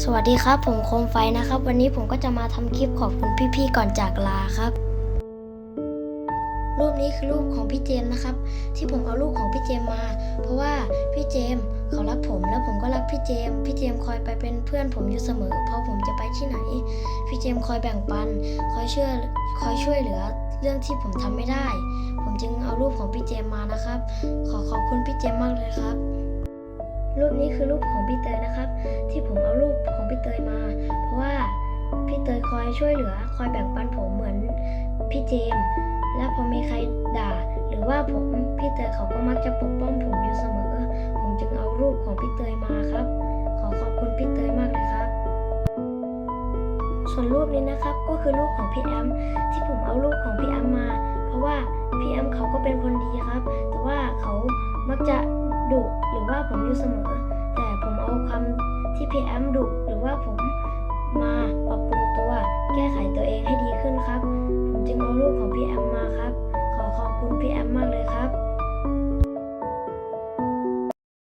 สวัสดีครับ ผมโคมไฟนะครับ วันนี้ผมก็จะมาทำคลิปขอบคุณพี่ๆก่อนจากลาครับ รูปนี้คือรูปของพี่เจมส์นะครับ ที่ผมเอารูปของพี่เจมส์มา เพราะว่าพี่เจมส์เขารักผมแล้วผมก็รักพี่เจมส์พี่เจมส์คอยไปเป็นเพื่อนผมอยู่เสมอพอผมจะไปที่ไหน พี่เจมส์คอยแบ่งปัน คอยเชื่อคอยช่วยเหลือเรื่องที่ผมทำไม่ได้ ผมจึงเอารูปของพี่เจมส์มานะครับ ขอขอบคุณพี่เจมส์มากเลยครับ รูปนี้คือรูปของพี่เตยนะครับ เตยมา เพราะว่าพี่เตยคอยช่วยเหลือ คอยแบ่งปันผมเหมือนพี่เจม และพอมีใครด่า หรือว่าผมพี่เตยเขาก็มักจะปกป้องผมอยู่เสมอ ผมจึงเอารูปของพี่เตยมาครับ ขอขอบคุณพี่เตยมากเลยครับ ส่วนรูปนี้นะครับก็คือรูปของพี่แอมที่ผมเอารูปของพี่แอมมา เพราะว่าพี่แอมเขาก็เป็นคนดีครับ แต่ว่าเขามักจะดุหรือว่าผมอยู่เสมอ แต่ผมเอาคำที่พี่แอมดุ ว่าผมมาปรับปรุงตัว แก้ไขตัวเองให้ดีขึ้นครับ ผมจึงเอารูปของพี่แอมมาครับ ขอขอบคุณพี่แอมมากเลยครับ